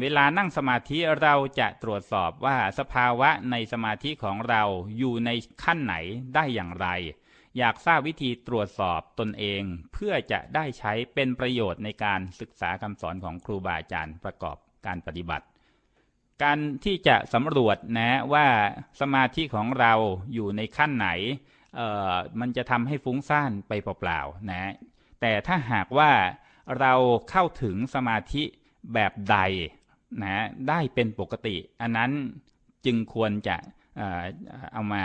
เวลานั่งสมาธิเราจะตรวจสอบว่าสภาวะในสมาธิของเราอยู่ในขั้นไหนได้อย่างไร อยากทราบวิธีตรวจสอบตนเองเพื่อจะได้ใช้เป็นประโยชน์ในการศึกษาคำสอนของครูบาอาจารย์ประกอบการปฏิบัติ การที่จะสำรวจนะว่าสมาธิของเราอยู่ในขั้นไหนเอ่อมันจะทำให้ฟุ้งซ่านไปเปล่าๆนะแต่ถ้าหากว่าเราเข้าถึงสมาธิแบบใด นะได้เป็นปกติ อันนั้นจึงควรจะเอามา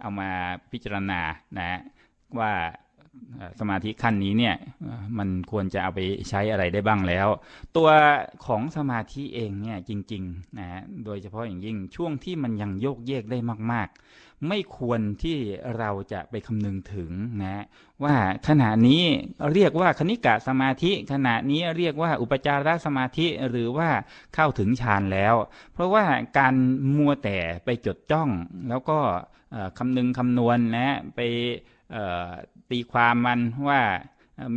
เอามาพิจารณานะว่า สมาธิขั้นนี้เนี่ยมันควรจะเอาไปใช้อะไรได้บ้างแล้ว ตัวของสมาธิเองเนี่ยจริงๆนะโดยเฉพาะอย่างยิ่งช่วงที่มันยังโยกเยกได้มาก ๆ ไม่ควรที่เราจะไปคำนึงถึงนะว่าขณะนี้เรียกว่าคณิกะสมาธิ ขณะนี้เรียกว่าอุปจารสมาธิหรือว่าเข้าถึงฌานแล้ว เพราะว่าการมัวแต่ไปจดจ้องแล้วก็คำนึงคำนวณนะไป ตีความมันว่า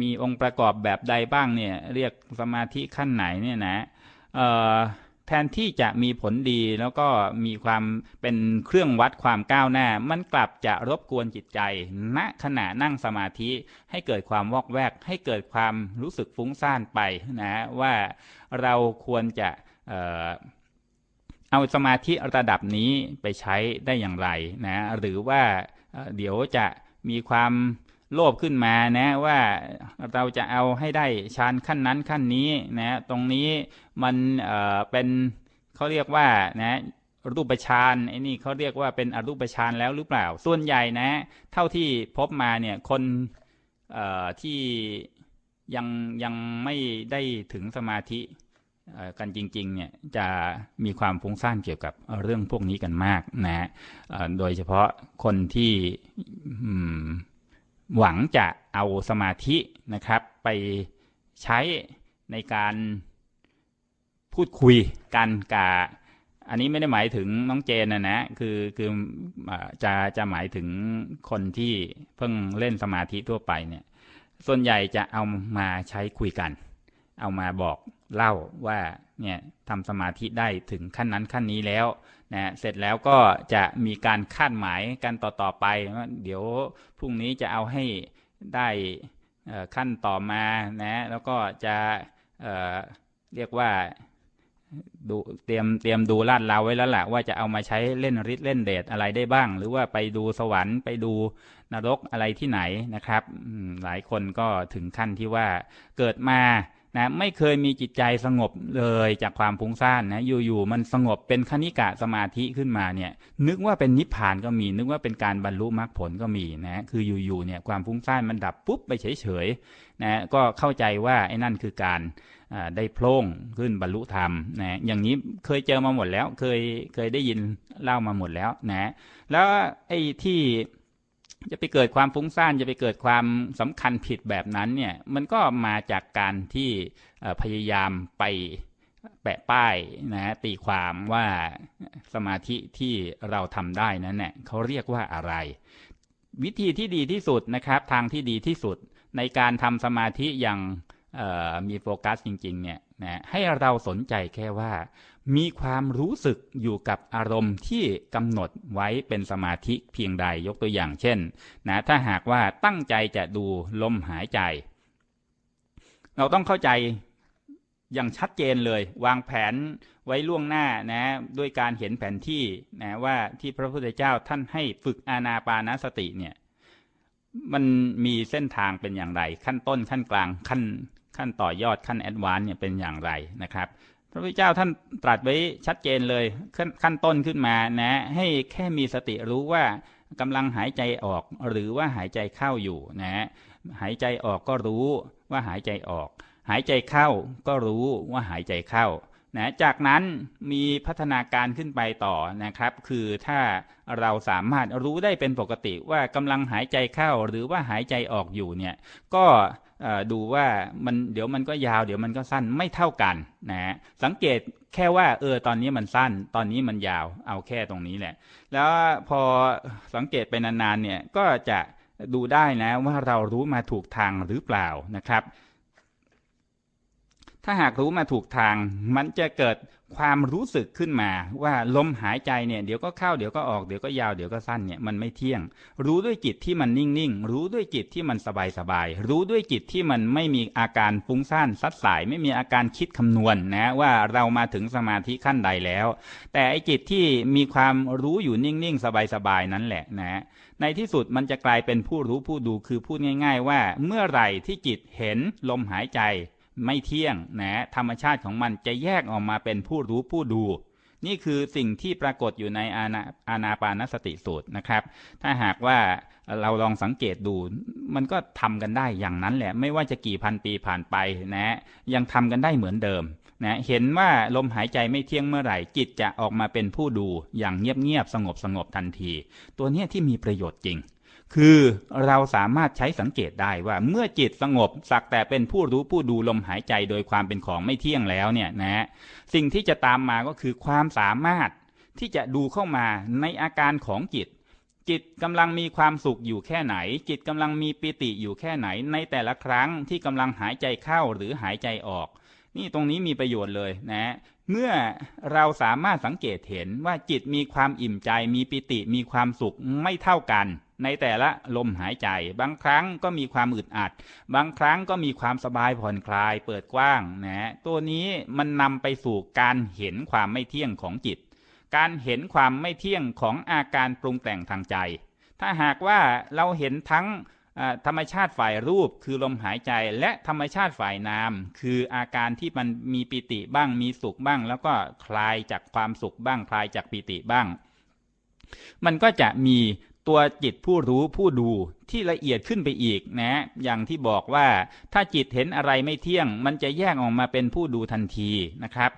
มีองค์ประกอบแบบใดบ้างเนี่ยเรียกสมาธิขั้นไหนเนี่ยนะแทนที่จะมีผลดีแล้วก็มีความเป็นเครื่องวัดความก้าวหน้า มันกลับจะรบกวนจิตใจ ณขณะนั่งสมาธิให้เกิดความวอกแวก ให้เกิดความรู้สึกฟุ้งซ่านไปนะว่าเราควรจะเออเอาสมาธิระดับนี้ไปใช้ได้อย่างไรนะหรือว่าเดี๋ยวจะมีความ โลภขึ้นมานะว่าเราจะเอาให้ได้ฌานขั้นนั้นขั้นนี้นะตรงนี้มันเอ่อเป็นเขาเรียกว่านะรูปฌานไอ้นี่เขาเรียกว่าเป็นอรูปฌานแล้วหรือเปล่า ส่วนใหญ่นะ เท่าที่พบมาเนี่ยคนเอ่อที่ยังยังไม่ได้ถึงสมาธิกันจริงๆเนี่ยจะมีความฟุ้งซ่านเกี่ยวกับเรื่องพวกนี้กันมากนะโดยเฉพาะคนที่อืม หวังจะเอาสมาธินะครับ ไปใช้ในการพูดคุยกันกับอันนี้ไม่ได้หมายถึงน้องเจนนะนะคือคือจะจะหมายถึงคนที่เพิ่งเล่นสมาธิทั่วไปเนี่ย ส่วนใหญ่จะเอามาใช้คุยกัน เอามาบอก เล่าว่าเนี่ยทำสมาธิได้ถึงขั้นนั้นขั้นนี้แล้วนะเสร็จแล้วก็จะมีการคาดหมายกันต่อๆไปว่าเดี๋ยวพรุ่งนี้จะเอาให้ได้ขั้นต่อมานะแล้วก็จะเเรียกว่าดูเตรียมเตรียมดูลาดเราไว้แล้วแหละว่าจะเอามาใช้เล่นฤทธิ์เล่นเดชอะไรได้บ้าง หรือว่าไปดูสวรรค์ไปดูนรกอะไรที่ไหนนะครับหลายคนก็ถึงขั้นที่ว่าเกิดมา นะไม่เคยมีจิตใจสงบเลยจากความฟุ้งซ่านนะอยู่ๆมันสงบเป็นคณิกะสมาธิขึ้นมาเนี่ยนึกว่าเป็นนิพพานก็มี นึกว่าเป็นการบรรลุมรรคผลก็มีนะคืออยู่ๆเนี่ยความฟุ้งซ่านมันดับปุ๊บไปเฉยๆนะก็เข้าใจว่าไอ้นั่นคือการได้โพล่งขึ้นบรรลุธรรมนะอย่างนี้เคยเจอมาหมดแล้วเคยเคยได้ยินเล่ามาหมดแล้วนะแล้วไอ้ที่ จะไปเกิดความฟุ้งซ่านจะไปเกิดความสำคัญผิดแบบนั้นเนี่ยมันก็มาจากการที่พยายามไปแปะป้ายนะตีความว่าสมาธิที่เราทำได้นั้นเนี่ยเขาเรียกว่าอะไร วิธีที่ดีที่สุดนะครับ ทางที่ดีที่สุดในการทำสมาธิอย่าง มีโฟกัสจริงๆเนี่ยนะให้เราสนใจแค่ว่า มีความรู้สึกอยู่กับอารมณ์ที่กำหนดไว้เป็นสมาธิเพียงใดยกตัวอย่างเช่นนะถ้าหากว่าตั้งใจจะดูลมหายใจ เราต้องเข้าใจอย่างชัดเจนเลยวางแผนไว้ล่วงหน้านะด้วยการเห็นแผนที่นะว่าที่พระพุทธเจ้าท่านให้ฝึกอานาปานสติเนี่ยมันมีเส้นทางเป็นอย่างไร ขั้นต้นขั้นกลางขั้น ขั้นต่อยอดขั้นแอดวานซ์เนี่ยเป็นอย่างไรนะครับพระพุทธเจ้าท่านตรัสไว้ชัดเจนเลยขั้นขั้นต้นขึ้นมานะ ให้แค่มีสติรู้ว่ากำลังหายใจออกหรือว่าหายใจเข้าอยู่นะหายใจออกก็รู้ว่าหายใจออก หายใจเข้าก็รู้ว่าหายใจเข้านะจากนั้นมีพัฒนาการขึ้นไปต่อนะครับ คือถ้าเราสามารถรู้ได้เป็นปกติว่ากำลังหายใจเข้าหรือว่าหายใจออกอยู่เนี่ย ก็ ดูว่ามันเดี๋ยวมันก็ยาวเดี๋ยวมันก็สั้นไม่เท่ากันนะฮะสังเกตแค่ว่าเออตอนนี้มันสั้น ตอนนี้มันยาวเอาแค่ตรงนี้แหละ แล้วพอสังเกตไปนานๆเนี่ยก็จะดูได้นะว่าเรารู้มาถูกทางหรือเปล่านะครับ ถ้าหากรู้มาถูกทาง มันจะเกิดความรู้สึกขึ้นมา ว่าลมหายใจเนี่ยเดี๋ยวก็เข้าเดี๋ยวก็ออกเดี๋ยวก็ยาวเดี๋ยวก็สั้นเนี่ยมันไม่เที่ยง รู้ด้วยจิตที่มันนิ่งๆ รู้ด้วยจิตที่มันสบายๆ รู้ด้วยจิตที่มันไม่มีอาการฟุ้งซ่านซัดสาย ไม่มีอาการคิดคำนวณนะว่าเรามาถึงสมาธิขั้นใดแล้ว แต่ไอจิตที่มีความรู้อยู่นิ่งๆ สบายๆ นั่นแหละนะในที่สุดมันจะกลายเป็นผู้รู้ผู้ดูคือพูดง่าย ๆ ว่าเมื่อไหร่ที่จิตเห็นลมหายใจ ไม่เที่ยงนะธรรมชาติของมันจะแยกออกมาเป็นผู้รู้ผู้ดู นี่คือสิ่งที่ปรากฏอยู่ในอานาอานาปานสติสูตรนะครับ ถ้าหากว่าเราลองสังเกตดูมันก็ทำกันได้อย่างนั้นแหละ ไม่ว่าจะกี่พันปีผ่านไปนะยังทำกันได้เหมือนเดิมนะเห็นว่าลมหายใจไม่เที่ยงเมื่อไหร่ จิตจะออกมาเป็นผู้ดูอย่างเงียบๆสงบสงบทันที ตัวนี้ที่มีประโยชน์จริง คือเราสามารถใช้สังเกตได้ว่าเมื่อจิตสงบ สักแต่เป็นผู้รู้ผู้ดูลมหายใจโดยความเป็นของไม่เที่ยงแล้วเนี่ยนะสิ่งที่จะตามมาก็คือความสามารถที่จะดูเข้ามาในอาการของจิต จิตกำลังมีความสุขอยู่แค่ไหน จิตกำลังมีปิติอยู่แค่ไหน ในแต่ละครั้งที่กำลังหายใจเข้าหรือหายใจออก นี่ตรงนี้มีประโยชน์เลยนะ เมื่อเราสามารถสังเกตเห็นว่าจิตมีความอิ่มใจ มีปิติมีความสุขไม่เท่ากัน ในแต่ละลมหายใจ บางครั้งก็มีความอึดอัด บางครั้งก็มีความสบายผ่อนคลายเปิดกว้างนะตัวนี้มันนำไปสู่การเห็นความไม่เที่ยงของจิต การเห็นความไม่เที่ยงของอาการปรุงแต่งทางใจ ถ้าหากว่าเราเห็นทั้ง ธรรมชาติฝ่ายรูปคือลมหายใจ และธรรมชาติฝ่ายนาม คืออาการที่มันมีปิติบ้างมีสุขบ้าง แล้วก็คลายจากความสุขบ้าง คลายจากปิติบ้าง มันก็จะมี ตัวจิตผู้รู้ผู้ดูที่ละเอียดขึ้นไปอีกนะ อย่างที่บอกว่าถ้าจิตเห็นอะไรไม่เที่ยง มันจะแยกออกมาเป็นผู้ดูทันทีนะครับ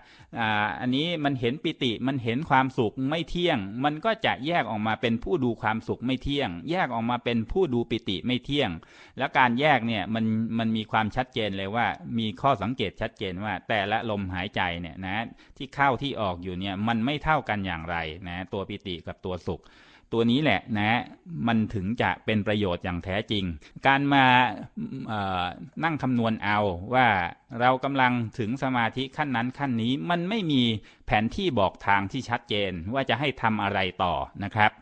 อันนี้มันเห็นปิติมันเห็นความสุขไม่เที่ยง มันก็จะแยกออกมาเป็นผู้ดูความสุขไม่เที่ยง แยกออกมาเป็นผู้ดูปิติไม่เที่ยง แล้วการแยกเนี่ยมันมันมีความชัดเจนเลยว่า มีข้อสังเกตชัดเจนว่า แต่ละลมหายใจเนี่ยนะที่เข้าที่ออกอยู่เนี่ยมันไม่เท่ากันอย่างไรนะตัวปิติกับตัวสุข ตัวนี้แหละนะมันถึงจะเป็นประโยชน์อย่างแท้จริง การมานั่งคำนวณเอาว่าเรากำลังถึงสมาธิขั้นนั้นขั้นนี้มันไม่มีแผนที่บอกทางที่ชัดเจนว่าจะให้ทำอะไรต่อนะครับ